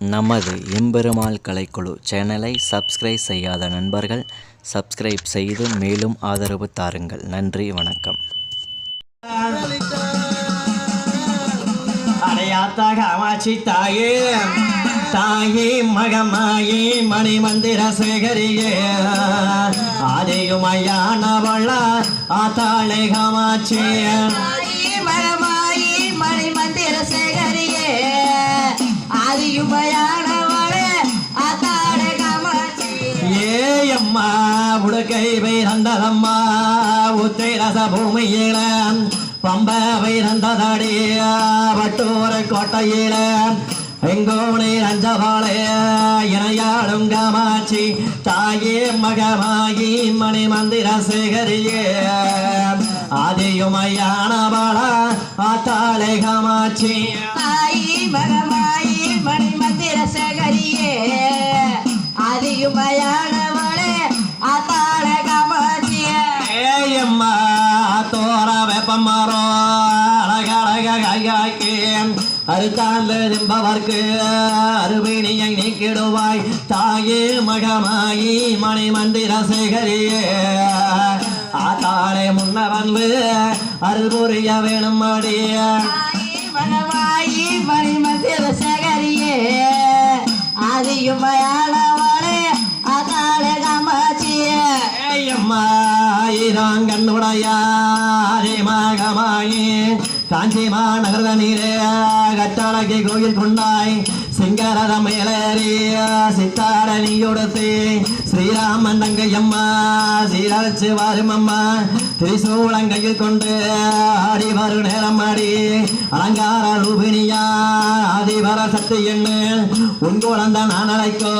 நமது எம்பெருமாள் கலைக்குழு சேனலை சப்ஸ்கிரைப் செய்யாத நண்பர்கள் சப்ஸ்கிரைப் செய்து மேலும் ஆதரவு தாருங்கள். நன்றி வணக்கம். அடையாத்தா காமாட்சி தாயே தாயே மகமாயே மணி மந்திர சேகரியே ஆதியுமையானவள ஆத்தாளே காமாட்சி அம்மா உடுக்கை வைரந்ததம்மா உத்தை ரச பூமியில பம்ப வைரந்ததடிய வட்டூர கோட்டையில எங்கோணி ரஞ்சபாளே இணையாடும் காமாட்சி தாயே மகமாயி மணி மந்திர சேகரியே ஆதியுமையானவள ஆத்தாளை காமாட்சி மாயி மகமா தோர வெப்பமரோ அழகழகாக்கி அறுத்தாண்டு திம்பவர்க்கு அருவினியை நீக்கிடுவாய். தாயே மகமாயி மணி மந்திர சேகரியே. ஆத்தாளே முன்ன வந்து அருள் புரிய வேணும் மாயி மரமாயி மணி மந்திர சேகரியே. ஆதியுமையானவளே ஆத்தாட காமாட்சியே. ஈராங்கண்ணுடையாரே மகமாயி காஞ்சி மாநகர நீரே கட்டாளக்கி கோயில் கொண்டாய் சிங்கரத மேலேறி சித்தாட நீயுடுத்தி ஸ்ரீராமன் தங்கையம்மா சீரழிச்சு வாரும் அம்மா திரிசூலங்கையில் கொண்டு ஆடி வரு நேரம் ஆடி அலங்கார ரூபினியா ஆதிபர சக்தி எண்ணு உன் குழந்த நான் அழைக்கோ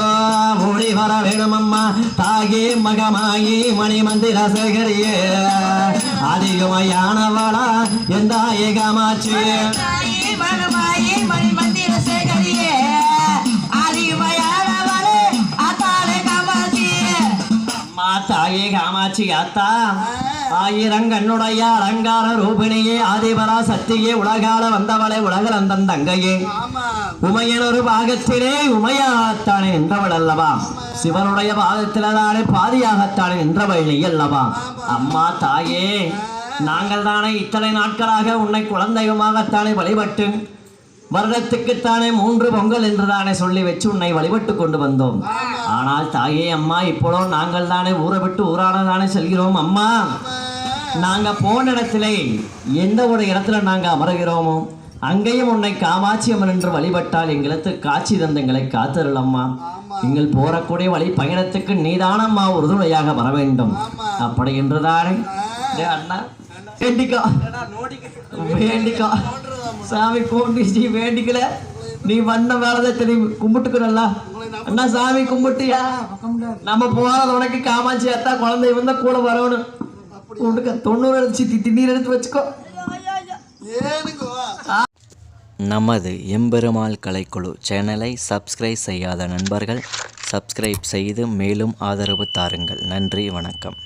ஓடி வர வேணும் அம்மா தாகி மகமாகி மணி மந்திர சேகரியே அதிகமையானவளா எந்த ஏகமாச்சு மாயி மரமாயி மணி மந்திர சேகரியே அம்மா தாயே காமாட்சி அத்தா. ஆயிரங்கண்ணுடைய அலங்கார ரூபிணியே ஆதிபரா சக்தியே உலகால வந்தவளே உலகளந்தன் தங்கையே. உமையன் ஒரு பாகத்திலே உமையாகத்தானே நின்றவள் அல்லவா சிவனுடைய பாகத்தில்தானே பாதியாகத்தானே நின்றவள் நீ அல்லவா அம்மா தாயே நாங்கள் தானே இத்தனை நாட்களாக உன்னை குழந்தையுமாகத்தானே வழிபட்டு வருடத்துக்குத்தானே மூன்று பொங்கல் என்று தானே சொல்லி வச்சு உன்னை வழிபட்டு கொண்டு வந்தோம். ஆனால் தாயே அம்மா இப்பொழுது நாங்கள் தானே ஊரை விட்டு ஊரான தானே செல்கிறோம் அம்மா. நாங்க போன இடத்திலே எந்த ஒரு இடத்துல நாங்க அமருகிறோமோ அங்கேயும் உன்னை காமாட்சி அம்மன் என்று வழிபட்டால் எங்களுக்கு காட்சி தந்த எங்களை காத்தருளம்மா. எங்கள் போறக்கூடிய வழி பயணத்துக்கு நீதானம்மா உறுதுணையாக வர வேண்டும். அப்படி என்றுதானே? அண்ணா வேண்டிக்கோ. வேண்டிக்கோ. சாமி கோண்டிச்சு வேண்டிக்கல. நீ வந்த வேலை நீ கும்பிட்டுக்கிறல்ல அண்ணா சாமி கும்பிட்டியா? நம்ம போறது உனக்கு காமாட்சி அத்தா குழந்தை வந்தா கூட வரணும். உனக்கு தொண்ணூறு அடிச்சு திண்ணீர் எடுத்து வச்சுக்கோ. நமது எம்பெருமாள் கலைக்குழு சேனலை சப்ஸ்கிரைப் செய்யாத நண்பர்கள் சப்ஸ்கிரைப் செய்து மேலும் ஆதரவு தாருங்கள். நன்றி வணக்கம்.